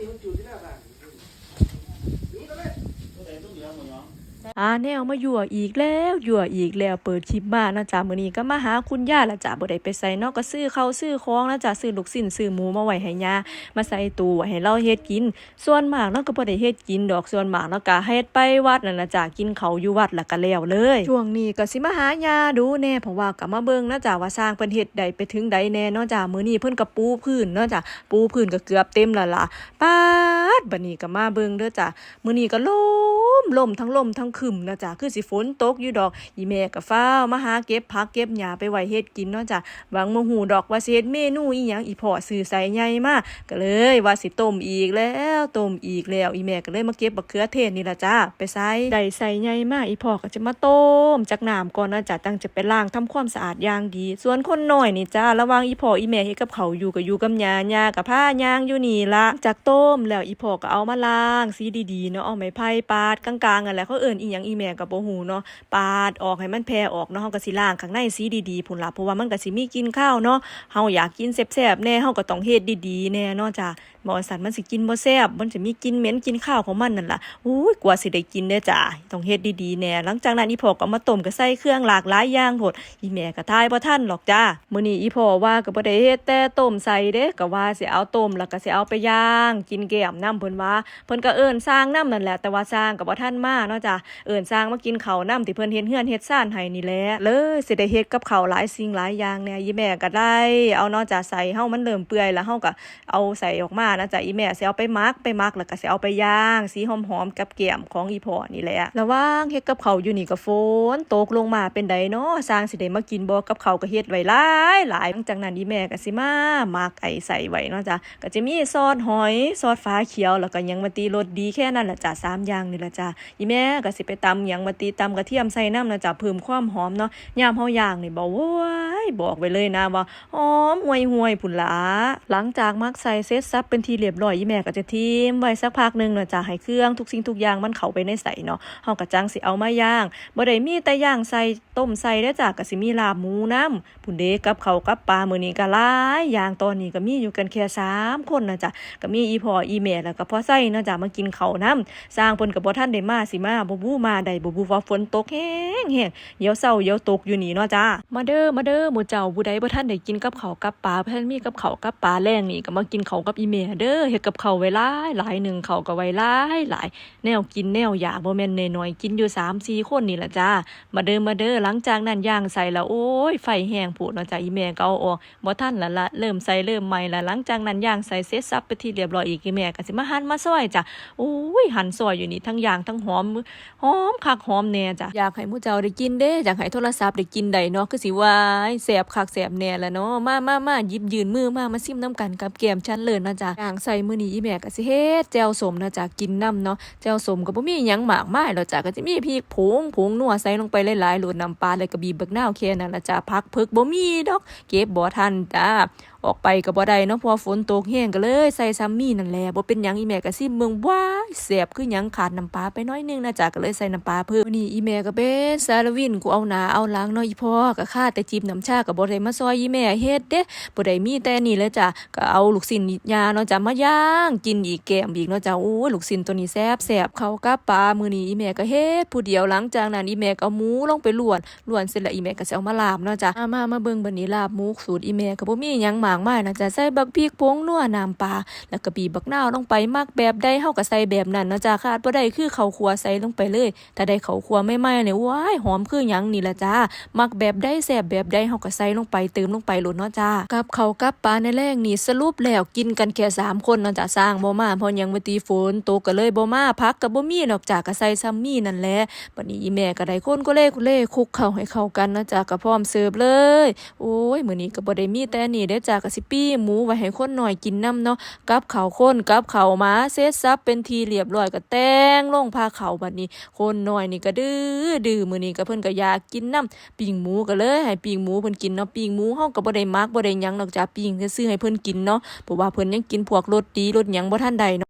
นี่มันจุดที่หน้าบ้านนี่ก็เลย อ่าแนวมายั่วอีกแล้วยั่วอีกแล้วเปิดคลิปมานะจ๊ะมื้อนี้ก็มาหาคุณย่าละจ้ะบ่ได้ไปใส่นอกก็ซื้อข้าวซื้อของนะจ๊ะซื้อลูกชิ้นซื้อหมูมาไว้ให้ย่ามาใส่ตู้ไว้ให้เราเฮ็ดกิน ส่วนมากเนาะก็บ่ได้เฮ็ดกินดอกส่วนมากเนาะก็เฮ็ดไปวัดนั่นนะจ้ะกินเขาอยู่วัดล้วก็แล้วเลยช่วงนี้ก็สิมาหาย่าดูแน่เพราะว่าก็มาเบิ่งนะจ๊ะว่าสร้างเพิ่นเฮ็ดได้ไปถึงใดแน่เนาะจ้ะมื้อนี้เพิ่นก็ปูพื้นเนาะจ้ะปูพื้นก็เกือบเต็มแล้วล่ะป๊าดบัดนี้ก็มาเบิ่งเด้อจ้ะมื้อนี้ก็ล ลมทั้งลมทั้งคึมนะจ้ะคือสิฝนตกอยู่ดอกอีแม่ก็ฟ้าวมาหาเก็บผักเก็บหญ้าไปไว้เฮ็ดกินเนาะจ้ะหวังบ่ฮู้ดอกว่าสิเฮ็ดเมนูอีหยังอีพ่อซื้อใส่ใหญ่มาก็เลยว่าสิต้มอีกแล้วต้มอีกแล้วอีแม่ก็เลยมาเก็บบักเขือเทศนี่ละจ้ะไปใส่ได้ใส่ใหญ่มาอีพ่อก็จะมาต้มจากน้ำก่อนนะจ้ะตั้งจะไปล้างทำความสะอาดอย่างดี ส่วนคนหน้อยนี่จ้าระว่างอีพ่ออีแม่เฮ็ดกับเขาอยู่ก็อยู่กับหยาหย่ากับผ้ายางอยู่นี่ละจากต้มแล้วอีพ่อก็เอามาล้างสีดีๆเนาะเอาไม้ไผ่ปาดกลางๆกันแหละเขาเอิ้นอีหยังอีแม่ก็บ่ฮู้เนาะปาดออกให้มันแผ่ออกเนาะเฮาก็สิล้างข้างในสีดีๆพุ่นล่ะเพราะว่ามันก็สิมีกินข้าวเนาะเฮาอยากกินแซ่บๆแน่เฮาก็ต้องเฮ็ดดีๆแน่เนาะจ้ะบ่สันมันสิกินบ่แซ่บมันจะมีกินเหม็นกินข้าวของมันนั่นล่ะอุ้ยกว่าสิได้กินเด้จ้ะต้องเฮ็ดดีๆแน่หลังจากนั้นอีพ่อก็เอามาต้มก็ใส่เครื่องหลากหลายอย่างโพดอีแม่ก็ทายบ่ทันหรอกจ้ามื้อนี้อีพ่อว่าก็บ่ได้เฮ็ดแต่ต้มใส่เด้ก็ว่าสิเอาต้มแล้วก็สิเอาไปย่าง กินแก้มน้ำเพิ่นว่าเพิ่นก็เอิ้นสร้างน้ำนั่นแหละแต่ว่าสร้างก็บ่ทันมาเนาะจ้ะเอิ้นสร้างมากินเขาน้ำที่เพิ่นเฮ็ดเฮือนเฮ็ดซ่านให้นี่แหละเลยสิได้เฮ็ดกับเขาหลายสิ่งหลายอย่างแน่อีแม่ก็ได้ เอาเนาะจ้ะใส่เฮามันเริ่มเปื่อยแล้วเฮาก็เอาใส่ออกมานะจ้ะอีแม่สิเอาไปมักไปมักแล้วก็สิเอาไปย่าง สีหอมๆกับแก้มของอีพ่อนี่แหละระว่างเฮ็ดกับเขาอยู่นี่ก็ฝนตกลงมาเป็นไดเนาะสร้างสิได้มากินบ่กับเขาก็เฮ็ดไว้หลายหลายหลังจากนั้นอีแม่ก็สิมามักไอ้ใส่ไว้เนาะจ้ะก็จะมีซอสหอยซอสฟ้าเขียวแล้วก็ยังมาตีรสดีแค่นั้นละจ้ะสามอย่างนี่ล่ะจ้ะอีแม่ก็สิไปตำหยังมาตีตำกระเทียมใส่น้ำนะจ้ะเพิ่มความหอมเนาะยามเฮาย่างนี่บ่โว้ยบอกไว้เลยนะว่าหอมห่วยๆพุ่นละหลังจากมักใส่เสร็จสับเป็นทีเรียบร้อยอีแม่ก็จะทิมไว้สักพักหนึงเนาะจ้ะให้เครื่องทุกสิ่งทุกอย่างมันเข้าไปในใส่เนาะเฮาก็จังสิเอามาย่างบ่ได้มีแต่ย่างใส่ต้มใส่เด้จ้ะก็สิมีลาบหมูน้ำพุ่นเด้กับเขากับปลามื้อนี้ก็หลายอย่างตอนนี้ก็มีอยู่กันแค่สามคนนะจ้ะก็มีอีพ่ออีแม่แล้วก็พ่อไส้เนาะจ้ะมากินข้าวน้ำสร้างเพิ่นก็บ่ทันได้มาสิมาบ่บูมาได้บ่บูว่าฝนตกแฮงแฮงเดี๋ยวเช้าเดี๋ยวตกอยู่นี่เนาะจ้ะมาเด้อมาเด้อหมู่เจ้าผู้ใดบ่ทันได้กินกับข้าวกับปลาเพิ่นมีกับข้าวกับปลาแรงนี่ก็มากินข้าวกับอีแม่เด้อเฮ็ดกับข้าวไว้หลายหลายหนึ่งข้าวก็ไว้หลายหลายแนวกินแนวอยากบ่แม่นน้อยๆกินอยู่3 4คนนี่ล่ะจ้ามาเด้อมาเด้อหลังจากนั้นย่างใส่แล้วโอ้ยไฟแห้งพูดเนาะจ้ะอีแม่ก็เอาออกบ่ทันละละเริ่มใส่เริ่มใหม่ละหลังจากนั้นย่างใส่เสร็จสับไปที่เรียบร้อยอีกอีแม่ก็สิมาหั่นมาซอยจ้ะโอ้ยหั่นซอยอยู่นี่ทั้งย่างทั้งหอมหอมคักหอมแน่จ้ะอยากให้มู่เจ้าได้กินเด้อยากให้โทรศัพท์ได้กินได้เนาะคือสิว่าแซ่บคักแซ่บแน่ละเนาะมามามายิบยืนมือมามาซิมน้ำกันกับแกมชั้นเลยนะจ้ะย่างใส่มือนี้อีแม่ก็สิเฮ็ดแจวสมนะจ้ะกินน้ำเนาะแจวสมก็บ่มีหยังมากมายหรอกจ้ะก็จะมีพริกผงผงนัวใส่ลงไปหลายๆโหลดน้ำปลาแล้วก็บีบบักนาวแค่นั้นละจ้ะพักเพิกบ่มีดอก เก็บบ่ทันจ้าออกไปก็บ่ได้เนาะพราะว่าฝนตกแห้งก็เลย ใส่ซัมมี่นั่นแหละบ่เป็นหยังอีแม่ก็ซิเมืองว้ายแซ่บคือหยังขาดน้ำปลาไปน้อยนึงนะจ้ะก็เลยใส่น้ำปลาเพิ่มนนี้อีแม่ก็เป็นสารวินกูเอาหนาเอาหลังเนาะอีพ่อก็ค่าแต่จิบน้ำชาก็บ่ได้มาซอยอีแม่เฮ็ดเด้บ่ได้มีแต่นี่เลยจ้ะก็เอาลูกชิ้นยาเนาะจ้ะมาย่างกินอีกแกมอีกเนาะจ้ะโอ้ยลูกชิ้นตัวนี้แซ่บแซ่บเขากับปลามื้อนี้อีแม่ก็เฮ็ดผู้เดียวหลังจากนั้นอีแม่ก็เอาหมูลงไปลวนลวนเสร็จแล้วอีแม่ก็สิเอามาลาบเนาะจ้ะมามามาเบิ่งบัดนี้ลาบหมูสูตรอีแม่ก็บ่มีหยังมาากมายนะจ้ะใส่บักพริกผงนัวน้ำปลาแล้วก็บีบบักนาวลงไปมักแบบใดเฮาก็ใส่แบบนั้นเนะจ้ะขาดบ่ได้คือเขาวคั่วใส่ลงไปเลยถ้าได้เขาวคั่วไม่ไหม้เนี่ยว้ายหอมคือหยังนี่ละจ้ามักแบบใดแซ่บแบบใดเฮาก็ใส่ลงไปเติมลงไปโลดเนาะจ้ากับเขากับปลาในแรงนี่สรุปแล้วกินกันแค่สามคนเนาะจ้ะสร้างบ่มาพราะยังบ่ตีฝนตกก็เลยบ่มาพักก็บ่มีนอกจากก็ใส่ซัมมี่นั่นแหละบัดนี้อีแม่ก็ได้คนก็เล่ก็เล่คุกเข้าให้เข้ากันเนะจ้ะก็พร้อมเสิร์ฟเลย โอ้ยมื้อนี้ก็บ่ได้มีแต่นี่เด้จ้ะก็สิปี้หมูไว้ให้คนหน่อยกินน้ำเนาะกับเขาวข้นกับเขามาเซตซับเป็นทีเรียบร้อยก็แต่งลงพาเขาบัดนี้ คนหน่อยนี่ก็ดื้อดื้อมือนี้ก็เพิ่นก็อยากกินน้ำปิ้งหมูก็เลยให้ปิ้งหมูเพิ่นกินเนาะปิ้งหมูเฮาก็บ่ได้มักบ่ได้ยังนอกจากปิ้งซื้อให้เพิ่นกินเนาะเพราะว่าเพิ่นยังกินพวกรสดีรสหยังบ่ทันใดเนาะ